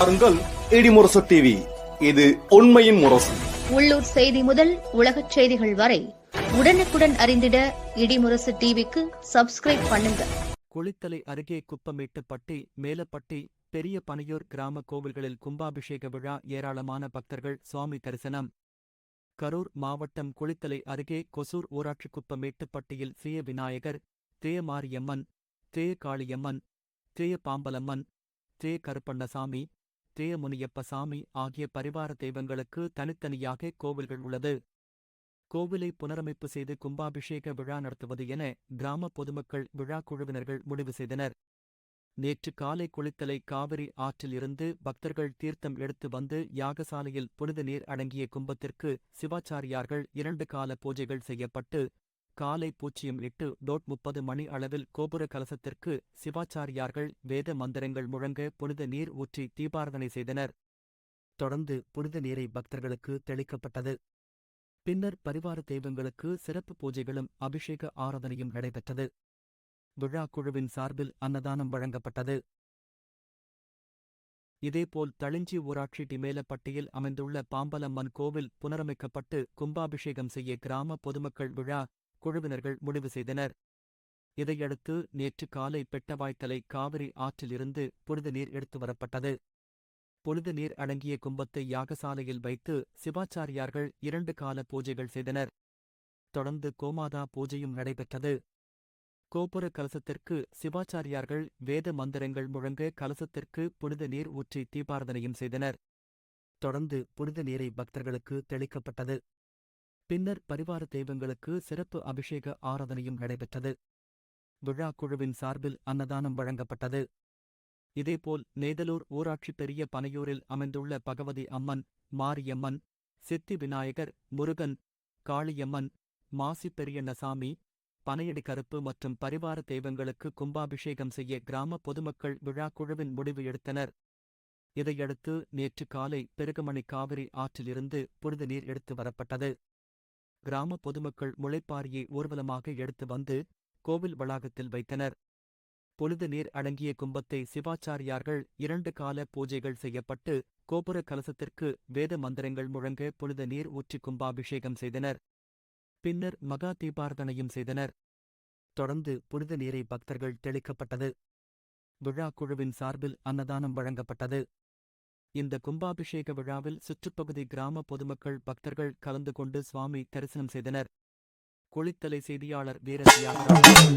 பாருங்கள் இடிமுரசு டிவி இது உண்மையின் முரசு. உள்ளூர் செய்தி முதல் உலகச் செய்திகள் வரை உடனுக்குடன் அறிந்திட இடிமுரசு டிவிக்கு சப்ஸ்கிரைப் பண்ணுங்க. குளித்தலை அருகே குப்பமேட்டுப்பட்டி மேலப்பட்டி பெரிய பனையூர் கிராம கோவில்களில் கும்பாபிஷேக விழா ஏராளமான பக்தர்கள் சுவாமி தரிசனம். கரூர் மாவட்டம் குளித்தலை அருகே கொசூர் ஊராட்சி குப்பமேட்டுப்பட்டியில் சிய விநாயகர் தேய மாரியம்மன் தேய காளியம்மன் தேய பாம்பலம்மன் தேய கருப்பண்ணசாமி தேய முனியப்பசாமி ஆகிய பரிவார தெய்வங்களுக்கு தனித்தனியாக கோவில்கள் உள்ளது. கோவிலை புனரமைப்பு செய்து கும்பாபிஷேக விழா நடத்துவது என கிராம பொதுமக்கள் விழா குழுவினர்கள் முடிவு செய்தனர். நேற்று காலை குளித்தலை காவிரி ஆற்றில் இருந்து பக்தர்கள் தீர்த்தம் எடுத்து வந்து யாகசாலையில் புனித நீர் அடங்கிய கும்பத்திற்கு சிவாச்சாரியார்கள் இரண்டு கால பூஜைகள் செய்யப்பட்டு காலை பூச்சியம் இட்டு டோட் முப்பது மணி அளவில் கோபுர கலசத்திற்கு சிவாச்சாரியார்கள் வேத மந்திரங்கள் முழங்க புனித நீர் ஊற்றி தீபாரதனை செய்தனர். தொடர்ந்து புனித நீரை பக்தர்களுக்கு தெளிக்கப்பட்டது. பின்னர் பரிவார தெய்வங்களுக்கு சிறப்பு பூஜைகளும் அபிஷேக ஆராதனையும் நடைபெற்றது. விழா குழுவின் சார்பில் அன்னதானம் வழங்கப்பட்டது. இதேபோல் தளிஞ்சி ஊராட்சி டிமேலப்பட்டியில் அமைந்துள்ள பாம்பலம்மன் கோவில் புனரமைக்கப்பட்டு கும்பாபிஷேகம் செய்ய கிராம பொதுமக்கள் விழா குழுவினர்கள் முடிவு செய்தனர். இதையடுத்து நேற்று காலை பெட்டவாய்த்தலை காவிரி ஆற்றிலிருந்து புனித நீர் எடுத்து வரப்பட்டது. புனித நீர் அடங்கிய கும்பத்தை யாகசாலையில் வைத்து சிவாச்சாரியார்கள் இரண்டு கால பூஜைகள் செய்தனர். தொடர்ந்து கோமாதா பூஜையும் நடைபெற்றது. கோபுர கலசத்திற்கு சிவாச்சாரியார்கள் வேத மந்திரங்கள் முழங்க கலசத்திற்கு புனித நீர் ஊற்றி தீபாரதனையும் செய்தனர். தொடர்ந்து புனித நீரை பக்தர்களுக்கு தெளிக்கப்பட்டது. பின்னர் பரிவார தெய்வங்களுக்கு சிறப்பு அபிஷேக ஆராதனையும் நடைபெற்றது. விழா குழுவின் சார்பில் அன்னதானம் வழங்கப்பட்டது. இதேபோல் நேதலூர் ஊராட்சி பெரிய பனையூரில் அமைந்துள்ள பகவதி அம்மன் மாரியம்மன் சித்தி விநாயகர் முருகன் காளியம்மன் மாசி பெரியண்ணசாமி பனையடி கருப்பு மற்றும் பரிவார தெய்வங்களுக்கு கும்பாபிஷேகம் செய்ய கிராம பொதுமக்கள் விழா குழுவின் முடிவு எடுத்தனர். இதையடுத்து நேற்று காலை பெருகமணி காவிரி ஆற்றிலிருந்து புனித நீர் எடுத்து வரப்பட்டது. கிராம பொதுமக்கள் முளைப்பாரியை ஊர்வலமாக எடுத்து வந்து கோவில் வளாகத்தில் வைத்தனர். பொழுது நீர் அடங்கிய கும்பத்தை சிவாச்சாரியார்கள் இரண்டு கால பூஜைகள் செய்யப்பட்டு கோபுர கலசத்திற்கு வேத மந்திரங்கள் முழங்க புனித நீர் ஊற்றி கும்பாபிஷேகம் செய்தனர். பின்னர் மகா தீபார்த்தனையும் செய்தனர். தொடர்ந்து புனித நீரை பக்தர்கள் தெளிக்கப்பட்டது. விழா குழுவின் சார்பில் அன்னதானம் வழங்கப்பட்டது. இந்த கும்பாபிஷேக விழாவில் சுற்றுப்பகுதி கிராம பொதுமக்கள் பக்தர்கள் கலந்து கொண்டு சுவாமி தரிசனம் செய்தனர். குளித்தலை செய்தியாளர் வீர தியாகராஜன்